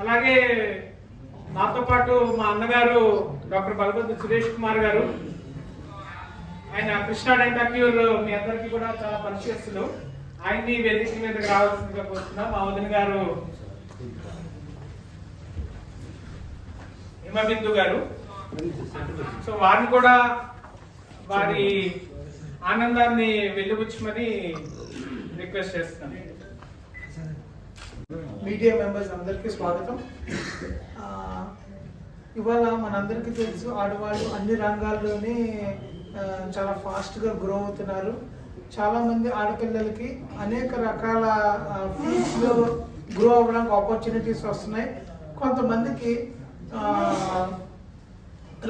అలాగే నాతో పాటు మా అన్నగారు డాక్టర్ బలపతి సురేష్ కుమార్ గారు ఆయన కృష్ణా డెంటాక్యూర్ మీ అందరికీ కూడా చాలా పరిచయస్తులు. ఆయన్ని వేదిక మీదకి రావాల్సిందిగా కోరుతున్నాం. మా వదిన గారు హిమబిందు గారు. సో వారిని కూడా వారి ఆనందాన్ని వెళ్ళిపుచ్చమని రిక్వెస్ట్ చేస్తున్నాను మీడియా మెంబర్స్ అందరికీ స్వాగతం. ఇవాళ మనందరికీ తెలుసు ఆడవాళ్ళు అన్ని రంగాల్లోనే చాలా ఫాస్ట్గా గ్రో అవుతున్నారు. చాలామంది ఆడపిల్లలకి అనేక రకాల ఫీల్డ్స్లో గ్రో అవ్వడానికి ఆపర్చునిటీస్ వస్తున్నాయి. కొంతమందికి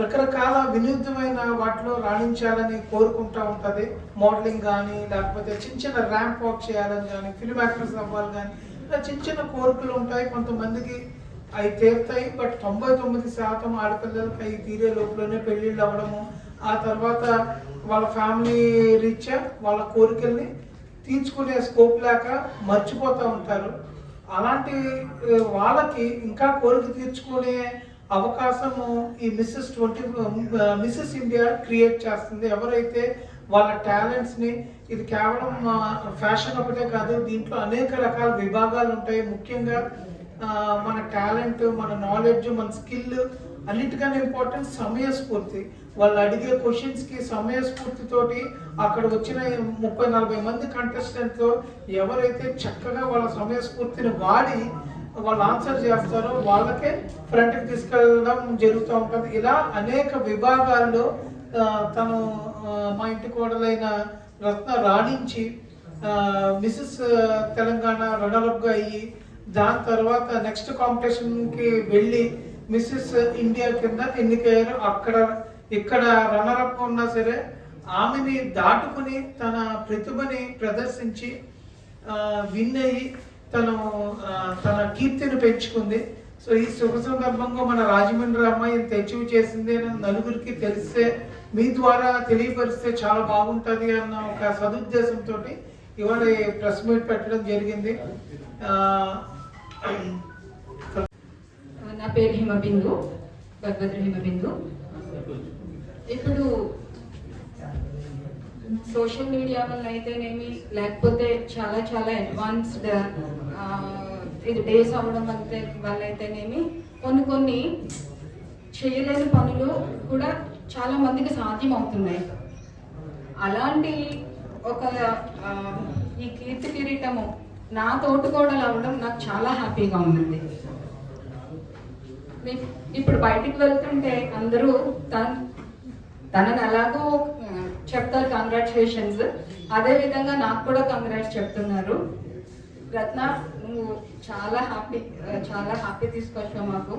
రకరకాల వినూత్నమైన వాటిలో రాణించాలని కోరుకుంటా ఉంటుంది. మోడలింగ్ కానీ లేకపోతే చిన్న చిన్న ర్యాంప్ వాక్ చేయాలని కానీ ఫిల్మ్ యాక్టర్స్ అవ్వాలి కానీ ఇట్లా చిన్న చిన్న కోరికలు ఉంటాయి. కొంతమందికి అవి తీరుతాయి. బట్ తొంభై తొమ్మిది శాతం ఆడపిల్లలకి అవి తీరే లోపలనే పెళ్ళిళ్ళు అవ్వడము ఆ తర్వాత వాళ్ళ ఫ్యామిలీ రీత్యా వాళ్ళ కోరికల్ని తీర్చుకునే స్కోప్ లేక మర్చిపోతూ ఉంటారు. అలాంటి వాళ్ళకి ఇంకా కోరిక తీర్చుకునే అవకాశము ఈ Mrs twenty Mrs India create చేస్తుంది. ఎవరైతే వాళ్ళ టాలెంట్స్ని ఇది కేవలం ఫ్యాషన్ ఒకటే కాదు దీంట్లో అనేక రకాల విభాగాలు ఉంటాయి. ముఖ్యంగా మన టాలెంట్ మన నాలెడ్జ్ మన స్కిల్ అన్నిటికన్నా ఇంపార్టెంట్ సమయస్ఫూర్తి వాళ్ళు అడిగే క్వశ్చన్స్కి సమయస్ఫూర్తితోటి అక్కడ వచ్చిన ముప్పై నలభై మంది కంటెస్టెంట్తో ఎవరైతే చక్కగా వాళ్ళ సమయస్ఫూర్తిని వాడి వాళ్ళు ఆన్సర్ చేస్తారో వాళ్ళకే ఫ్రంట్కి తీసుకెళ్ళడం జరుగుతూ ఉంటుంది. ఇలా అనేక విభాగాల్లో తను మా ఇంటి కోడలైన రత్న రాణించి మిస్సెస్ తెలంగాణ రన్నరప్గా అయ్యి దాని తర్వాత నెక్స్ట్ కాంపిటీషన్కి వెళ్ళి మిస్సెస్ ఇండియా కింద ఎన్నికయ్యారు. అక్కడ ఇక్కడ రన్నరప్ ఉన్నా సరే ఆమెని దాటుకుని తన ప్రతిభని ప్రదర్శించి విన్ అయ్యి తను తన కీర్తిని పెంచుకుంది. సో ఈ శుభ సందర్భంగా మన రాజమండ్రి అమ్మాయి ఇంత అచీవ్ చేసింది నలుగురికి తెలిస్తే మీ ద్వారా తెలియపరిస్తే చాలా బాగుంటుంది అన్న ఒక సదుద్దేశంతో ఇవాళ ప్రెస్ మీట్ పెట్టడం జరిగింది. నా పేరు హిమబిందు భగవద్ర హిమబిందు. ఇప్పుడు సోషల్ మీడియా వల్ల అయితేనేమి లేకపోతే చాలా చాలా అడ్వాన్స్డ్ ఇది డేస్ అవ్వడం అంతే వల్ల అయితేనేమి కొన్ని కొన్ని చేయలేని పనులు కూడా చాలా మందికి సాధ్యం అవుతున్నాయి అలాంటి ఒక ఈ కీర్తి కిరీటము నా తోటికోడలు అవ్వడం నాకు చాలా హ్యాపీగా ఉందండి ఇప్పుడు బయటికి వెళ్తుంటే అందరూ తన తనని ఎలాగో చెప్తారు కంగ్రాచులేషన్స్ అదేవిధంగా నాకు కూడా కంగ్రాట్స్ చెప్తున్నారు. రత్న చాలా హ్యాపీ uh, చాలా హ్యాపీ తీసుకొచ్చాం మాకు.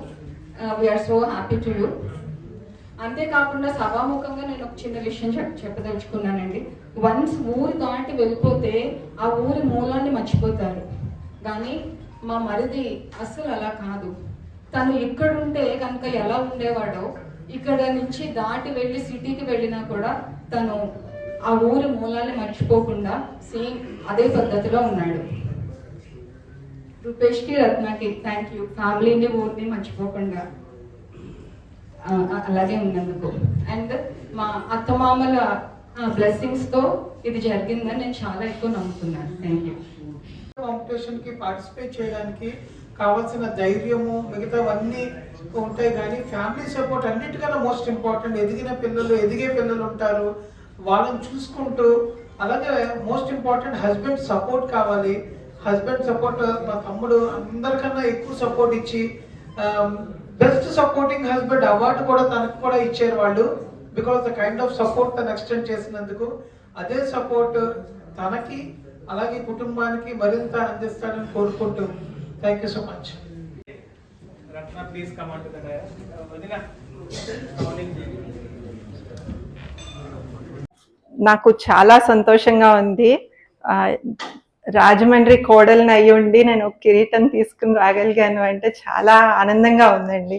We're so happy to you అంతేకాకుండా సభాముఖంగా నేను ఒక చిన్న విషయం చెప్ చెప్పదలుచుకున్నానండి. వన్స్ ఊరు దాటి వెళ్ళిపోతే ఆ ఊరి మూలాన్ని మర్చిపోతారు. కానీ మా మరిది అస్సలు అలా కాదు. తను ఇక్కడుంటే కనుక ఎలా ఉండేవాడో ఇక్కడ నుంచి దాటి వెళ్ళి సిటీకి వెళ్ళినా కూడా తను ఆ ఊరి మూలాన్ని మర్చిపోకుండా సేమ్ అదే పద్ధతిలో ఉన్నాడు. రూపేష్కి రత్నకి థ్యాంక్ యూ ఫ్యామిలీని ఊరిని మర్చిపోకుండా అలాగే ఉన్నందుకు. అండ్ మా అత్తమామల బ్లెస్సింగ్స్తో ఇది జరిగిందని నేను చాలా ఎక్కువ నమ్ముతున్నాను. థ్యాంక్ యూ కాంపిటీషన్కి పార్టిసిపేట్ చేయడానికి కావాల్సిన ధైర్యము మిగతావన్నీ ఉంటాయి కానీ ఫ్యామిలీ సపోర్ట్ అన్నిటికన్నా మోస్ట్ ఇంపార్టెంట్ ఎదిగిన పిల్లలు ఎదిగే పిల్లలు ఉంటారు. వాళ్ళని చూసుకుంటూ అలాగే మోస్ట్ ఇంపార్టెంట్ హస్బెండ్ సపోర్ట్ కావాలి. హస్బెండ్ సపోర్ట్ మా తమ్ముడు అందరికన్నా ఎక్కువ సపోర్ట్ ఇచ్చి బెస్ట్ సపోర్టింగ్ హస్బెండ్ అవార్డు కూడా తనకు కూడా ఇచ్చారు వాళ్ళు because the kind of support తను ఎక్స్టెండ్ చేసినందుకు. అదే సపోర్ట్ తనకి అలాగే కుటుంబానికి మరింత అందిస్తానని కోరుకుంటూ thank you so much Ratna please command కదా వదిన నాకు చాలా సంతోషంగా ఉంది. రాజమండ్రి కోడలిని అయ్యి ఉండి నేను ఒక కిరీటం తీసుకుని రాగలిగాను అంటే చాలా ఆనందంగా ఉందండి.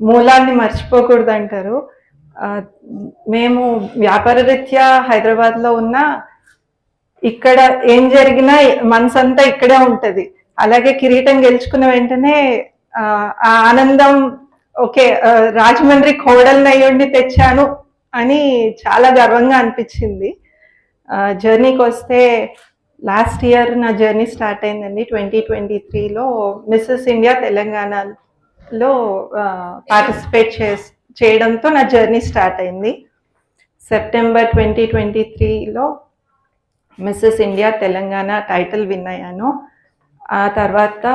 మూలాన్ని మర్చిపోకూడదు అంటారు. మేము వ్యాపార రీత్యా హైదరాబాద్లో ఉన్న ఇక్కడ ఏం జరిగినా మనసంతా ఇక్కడే ఉంటుంది. అలాగే కిరీటం గెలుచుకున్న వెంటనే ఆ, ఆనందం ఓకే రాజమండ్రి కోడల్ని అయ్యుండి తెచ్చాను అని చాలా గర్వంగా అనిపించింది. జర్నీకి వస్తే లాస్ట్ ఇయర్ నా జర్నీ స్టార్ట్ అయిందండి ట్వంటీ ట్వంటీ త్రీలో మిస్సెస్ ఇండియా తెలంగాణలో పార్టిసిపేట్ చే చేయడంతో నా జర్నీ స్టార్ట్ అయింది. సెప్టెంబర్ ట్వంటీ ట్వంటీ త్రీలో Mrs India Telangana title win అయ్యాను. ఆ తర్వాత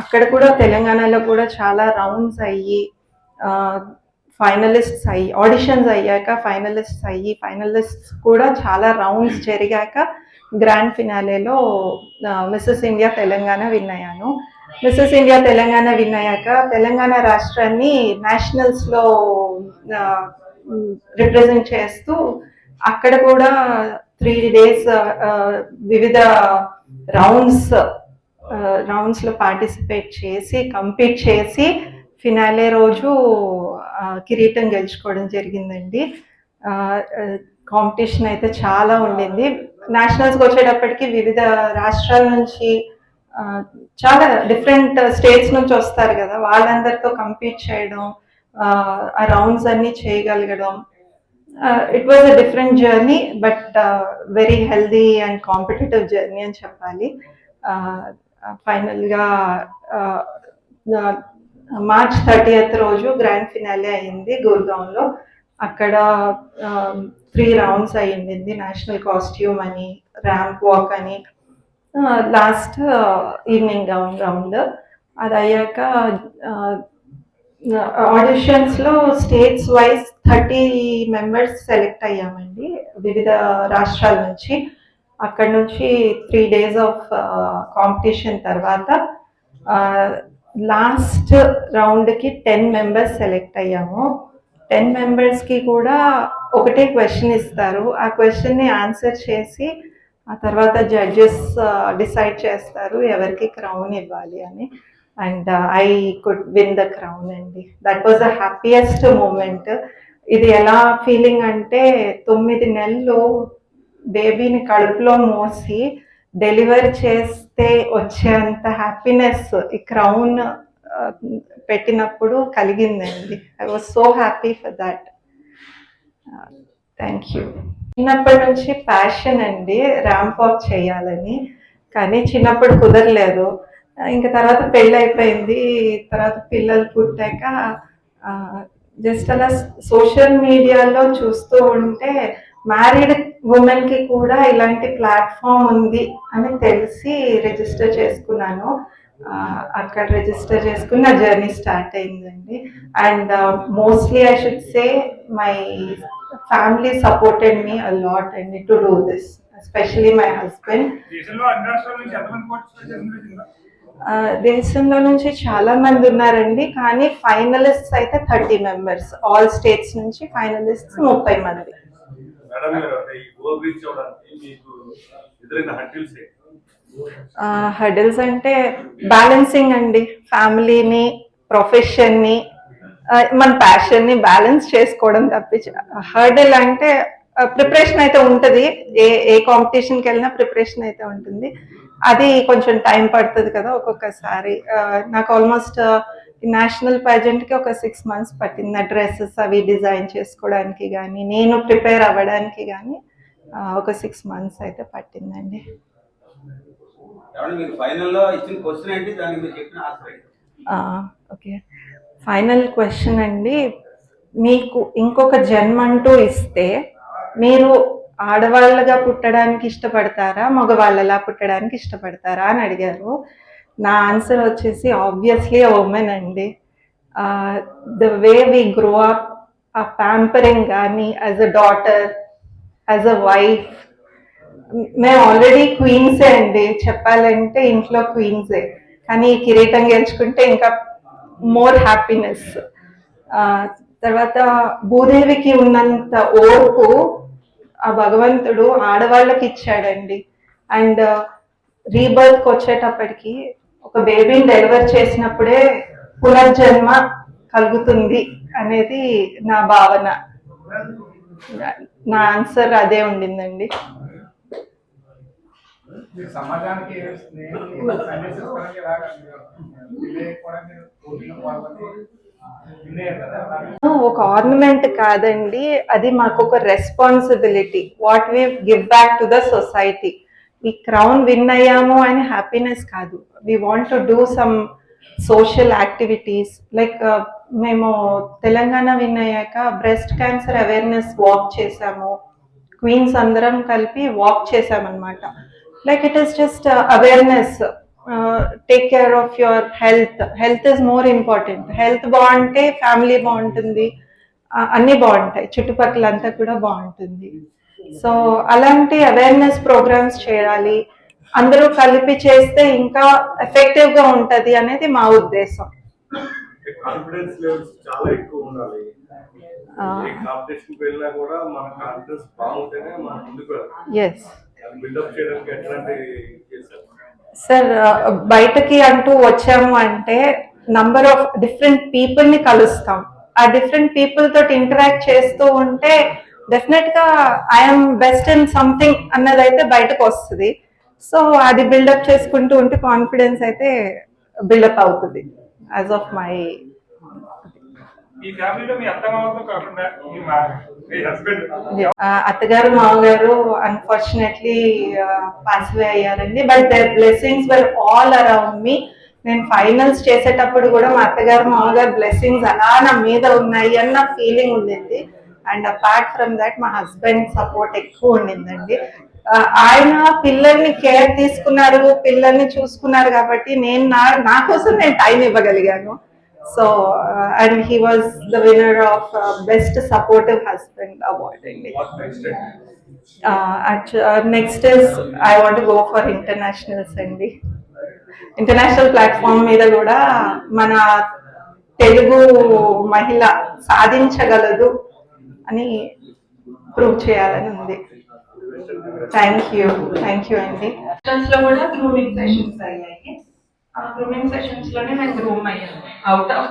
అక్కడ కూడా తెలంగాణలో కూడా చాలా రౌండ్స్ అయ్యి ఫైనలిస్ట్స్ అయ్యి ఆడిషన్స్ అయ్యాక ఫైనలిస్ట్స్ అయ్యి ఫైనలిస్ట్స్ కూడా చాలా రౌండ్స్ జరిగాక గ్రాండ్ ఫినాలేలో మిస్సెస్ ఇండియా తెలంగాణ విన్ అయ్యాను. మిస్సెస్ ఇండియా తెలంగాణ విన్ అయ్యాక తెలంగాణ రాష్ట్రాన్ని నేషనల్స్లో రిప్రజెంట్ చేస్తూ అక్కడ కూడా త్రీ డేస్ వివిధ రౌండ్స్ రౌండ్స్లో పార్టిసిపేట్ చేసి కంపీట్ చేసి ఫినాలే రోజు కిరీటం గెలుచుకోవడం జరిగిందండి. కాంపిటీషన్ అయితే చాలా ఉండింది. నేషనల్స్కి వచ్చేటప్పటికి వివిధ రాష్ట్రాల నుంచి చాలా డిఫరెంట్ స్టేట్స్ నుంచి వస్తారు కదా. వాళ్ళందరితో కంపీట్ చేయడం ఆ, ఆ రౌండ్స్ అన్ని చేయగలగడం. It was a different journey but very healthy and competitive journey అని చెప్పాలి. ఫైనల్గా మార్చ్ థర్టీయత్ రోజు గ్రాండ్ ఫినాలే అయింది గుర్గాంలో అక్కడ త్రీ రౌండ్స్ అయ్యింది. నేషనల్ కాస్ట్యూమ్ అని ర్యాంప్ వాక్ అని లాస్ట్ ఈవినింగ్ గౌన్ రౌండ్. అది అయ్యాక ఆడిషన్స్లో states wise thirty members select అయ్యామండి వివిధ రాష్ట్రాల నుంచి. అక్కడ నుంచి త్రీ డేస్ ఆఫ్ కాంపిటీషన్ తర్వాత లాస్ట్ రౌండ్కి టెన్ మెంబర్స్ సెలెక్ట్ అయ్యాము. టెన్ మెంబర్స్కి కూడా ఒకటే క్వశ్చన్ ఇస్తారు. ఆ క్వశ్చన్ని ఆన్సర్ చేసి ఆ తర్వాత జడ్జెస్ డిసైడ్ చేస్తారు ఎవరికి క్రౌన్ ఇవ్వాలి అని. And I could win the crown అండి. That was the happiest moment ఇది ఎలా ఫీలింగ్ అంటే తొమ్మిది నెలలు బేబీని కడుపులో మోసి డెలివర్ చేస్తే వచ్చేంత హ్యాపీనెస్ ఈ క్రౌన్ పెట్టినప్పుడు కలిగిందండి. I was so happy for that thank you చిన్నప్పటి నుంచి ప్యాషన్ అండి ర్యాంప్ వాక్ చేయాలని. కానీ చిన్నప్పుడు కుదరలేదు. ఇంకా తర్వాత పెళ్ళి అయిపోయింది. తర్వాత పిల్లలు పుట్టాక జస్ట్ అలా సోషల్ మీడియాలో చూస్తూ ఉంటే మ్యారీడ్ ఉమెన్కి కూడా ఇలాంటి ప్లాట్ఫామ్ ఉంది అని తెలిసి రిజిస్టర్ చేసుకున్నాను. అక్కడ రిజిస్టర్ చేసుకుని నా జర్నీ స్టార్ట్ అయిందండి. And mostly I should say my family supported me a lot అండి to do this especially my husband దేశంలో నుంచి చాలా మంది ఉన్నారండి కానీ ఫైనలిస్ట్స్ అయితే థర్టీ మెంబర్స్ ఆల్ స్టేట్స్ నుంచి ఫైనలిస్ట్స్ ముప్పై మంది. మేడం గారు అంటే ఈ గోల్ రీచ్ అవ్వడానికి మీకు ఎదురైన హడ్డిల్స్ హర్డిల్స్ అంటే బ్యాలెన్సింగ్ అండి. ఫ్యామిలీని ప్రొఫెషన్ని మన ప్యాషన్ని బ్యాలెన్స్ చేసుకోవడం తప్పించి. హర్డిల్ అంటే ప్రిపరేషన్ అయితే ఉంటుంది. ఏ ఏ కాంపిటీషన్కి వెళ్ళినా ప్రిపరేషన్ అయితే ఉంటుంది. అది కొంచెం టైం పడుతుంది కదా ఒక్కొక్కసారి. నాకు ఆల్మోస్ట్ నేషనల్కి ఒక సిక్స్ మంత్స్ పట్టింది. నా డ్రెస్సెస్ అవి డిజైన్ చేసుకోవడానికి కానీ నేను ప్రిపేర్ అవ్వడానికి కానీ ఒక సిక్స్ మంత్స్ అయితే పట్టిందండి. ఓకే. ఫైనల్ క్వశ్చన్ అండి మీకు ఇంకొక జన్మ అంటూ ఇస్తే మీరు ఆడవాళ్ళగా పుట్టడానికి ఇష్టపడతారా? మగవాళ్ళలా పుట్టడానికి ఇష్టపడతారా? అని అడిగారు. నా ఆన్సర్ వచ్చేసి ఆబ్వియస్లీ ఉమెన్ అండి. The way we grow up ఆ ప్యాంపరింగ్ కానీ as a daughter as a wife మేము ఆల్రెడీ క్వీన్సే అండి. చెప్పాలంటే ఇంట్లో క్వీన్సే కానీ కిరీటం గెలుచుకుంటే ఇంకా మోర్ హ్యాపీనెస్ తర్వాత భూదేవికి ఉన్నంత ఓర్పు ఆ భగవంతుడు ఆడవాళ్ళకి ఇచ్చాడండి. అండ్ రీబర్త్కి వచ్చేటప్పటికి ఒక బేబీని డెలివర్ చేసినప్పుడే పునర్జన్మ కలుగుతుంది అనేది నా భావన. నా ఆన్సర్ అదే ఉండిందండి. సమాజానికి ఒక ఆర్నమెంట్ కాదండి. అది మాకు ఒక responsibility. What we give back to the society. ఈ క్రౌన్ విన్ అయ్యాము అని హ్యాపీనెస్ కాదు. We want to do some social activities like మేము తెలంగాణ విన్ అయ్యాక బ్రెస్ట్ క్యాన్సర్ అవేర్నెస్ వాక్ చేసాము క్వీన్స్ అందరం కలిపి వాక్ చేసామన్నమాట like it is just awareness take care of your health health is more important health బాగుంటే family బాగుంటుంది. అన్ని అన్నీ బాగుంటాయి. చుట్టుపక్కల అంతా కూడా బాగుంటుంది. సో అలాంటి అవేర్నెస్ ప్రోగ్రామ్స్ చేయాలి. అందరూ కలిపి చేస్తే ఇంకా ఎఫెక్టివ్గా ఉంటది అనేది మా ఉద్దేశం. కాన్ఫిడెన్స్ లెవెల్స్ చాలా ఎక్కువ ఉండాలి. ఆ. ఏ కాంపిటీషన్ వెళ్ళినా కూడా మన కాన్ఫిడెన్స్ బాగుంటేనే మనం ముందుకు వెళ్ళాలి ఎస్ బిల్డప్ చేయడానికి ఎట్లాంటి చేశారు సార్? బయటకి అంటూ వచ్చాము అంటే నంబర్ ఆఫ్ డిఫరెంట్ పీపుల్ని కలుస్తాం. ఆ డిఫరెంట్ పీపుల్ తోటి ఇంటరాక్ట్ చేస్తూ ఉంటే డెఫినెట్గా ఐఎమ్ బెస్ట్ ఇన్ సంథింగ్ అన్నది అయితే బయటకు వస్తుంది. సో అది బిల్డప్ చేసుకుంటూ ఉంటే కాన్ఫిడెన్స్ అయితే బిల్డప్ అవుతుంది. యాజ్ ఆఫ్ మై అత్తగారు మామగారు అన్ఫార్చునేట్లీ పాసివే అయ్యారండి. But their blessings were all around me నేను ఫైనల్స్ చేసేటప్పుడు కూడా మా అత్తగారు మామగారు బ్లెస్సింగ్స్ అలా నా మీద ఉన్నాయి అన్న ఫీలింగ్ ఉండింది. అండ్ అపార్ట్ ఫ్రమ్ దట్ మా హస్బెండ్ సపోర్ట్ ఎక్కువ ఉండిందండి. ఆయన పిల్లల్ని కేర్ తీసుకున్నారు పిల్లల్ని చూసుకున్నారు కాబట్టి నేను నా నా కోసం నేను time ఇవ్వగలిగాను. So and he was the winner of best supportive husband award అండి. Next is I want go for internationals అండి. ఇంటర్నేషనల్ ప్లాట్ఫామ్ మీద కూడా మన తెలుగు మహిళ సాధించగలదు. అని ప్రూవ్ చేయాలని ఉంది. థ్యాంక్ యూ థ్యాంక్ యూ అండి లో కూడా గ్రూమింగ్ సెషన్స్ అయ్యాయి ఆ గ్రూమింగ్ సెషన్స్లోనే నేను గ్రూమ్ అయ్యాను అవుట్ ఆఫ్